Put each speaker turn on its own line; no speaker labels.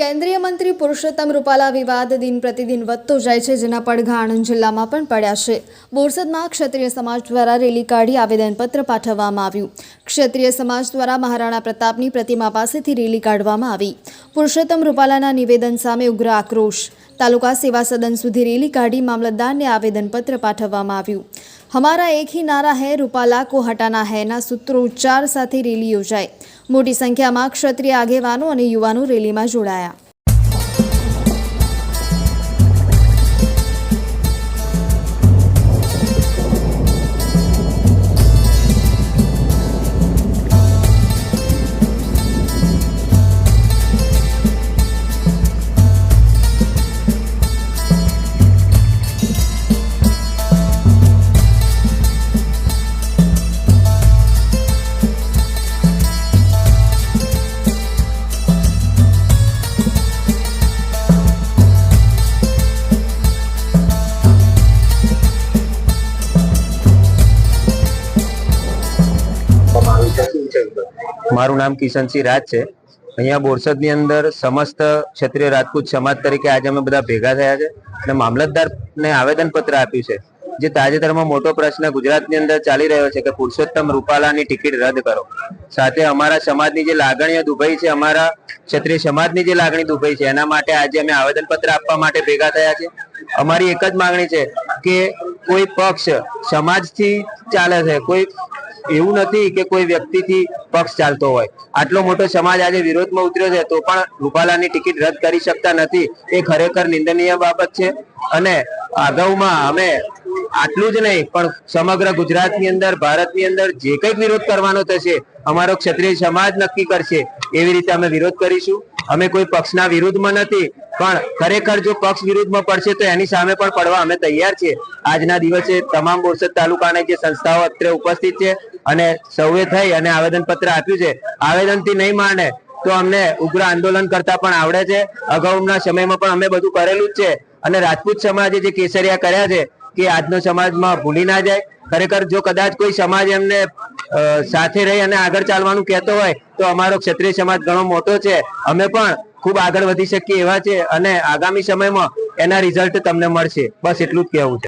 કેન્દ્રીય મંત્રી પુરુષોત્તમ રૂપાલા વિવાદ દિન પ્રતિદિન વધતો જાય છે, જેના પડઘા આણંદ જિલ્લામાં પણ પડ્યા છે. બોરસદમાં ક્ષત્રિય સમાજ દ્વારા રેલી કાઢી આવેદનપત્ર પાઠવવામાં આવ્યું. ક્ષત્રિય સમાજ દ્વારા મહારાણા પ્રતાપની પ્રતિમા પાસેથી રેલી કાઢવામાં આવી. પુરુષોત્તમ રૂપાલાના નિવેદન સામે ઉગ્ર આક્રોશ. તાલુકા સેવા સદન સુધી રેલી કાઢી મામલતદારને આવેદનપત્ર પાઠવવામાં આવ્યું. હમારા એક હી નારા હૈ, રૂપાલા કો હટાના હૈના સૂત્રો ઉચ્ચાર સાથે રેલી યોજાઈ. મોટી સંખ્યામાં ક્ષત્રિય આગેવાનો અને યુવાનો રેલીમાં જોડાયા.
મારું નામ કિશનસિંહ રાજ છે. અહીંયા બોરસદની અંદર સમસ્ત ક્ષત્રિય રાજપૂત સમાજ તરીકે આજે અમે બધા ભેગા થયા છે અને મામલતદારને આવેદનપત્ર આપ્યું છે. જે તાજેતરમાં મોટો પ્રશ્ન ગુજરાતની અંદર ચાલી રહ્યો છે કે પુરુષોત્તમ રૂપાલાની ટિકિટ રદ કરો. સાથે અમારા સમાજની જે લાગણીઓ દુભાઈ છે, અમારા ક્ષત્રિય સમાજની જે લાગણી દુભાઈ છે, એના માટે આજે અમે આવેદનપત્ર આપવા માટે ભેગા થયા છે. અમારી એક જ માંગણી છે કે કોઈ પક્ષ સમાજથી ચાલે છે, કોઈ એવું નથી કે કોઈ વ્યક્તિથી પક્ષ ચાલતો હોય. આટલો મોટો સમાજ આજે વિરોધમાં ઉતર્યો છે તો પણ રૂપાલાની ટિકિટ રદ કરી શકતા નથી. એ ખરેખર નિંદનીય બાબત છે. અને અગાઉમાં અમે આટલું જ નહીં, પણ સમગ્ર ગુજરાતની અંદર, ભારતની અંદર જે કંઈક વિરોધ કરવાનો થશે, અમારો ક્ષત્રિય સમાજ નક્કી કરશે. એવી રીતે અમે વિરોધ કરીશું. અમે કોઈ પક્ષના વિરુદ્ધમાં નથી. પણ ખરેખર જો પક્ષ વિરુદ્ધમાં પડશે તો એની સામે પણ પડવા અમે તૈયાર છીએ. આજના દિવસે તમામ બોરસદ તાલુકાની જે સંસ્થાઓ અત્રે ઉપસ્થિત છે અને સૌએ થઈ અને આવેદન પત્ર આપ્યું છે. આવેદનથી નહીં માને તો અમને ઉગ્ર આંદોલન કરતા પણ આવડે છે. અગાઉના સમયમાં પણ અમે બધું કરેલું જ છે. અને રાજપૂત સમાજે જે કેસરિયા કર્યા છે કે આજનો સમાજમાં ભૂલી ના જાય. ખરેખર જો કદાચ કોઈ સમાજ એમને સાથે રહી અને આગળ ચાલવાનું કહેતો હોય તો અમારો ક્ષત્રિય સમાજ ઘણો મોટો છે. અમે પણ ખૂબ આગળ વધી શકીએ એવા છે અને આગામી સમયમાં એના રિઝલ્ટ તમને મળશે. બસ એટલું જ કહેવું છે.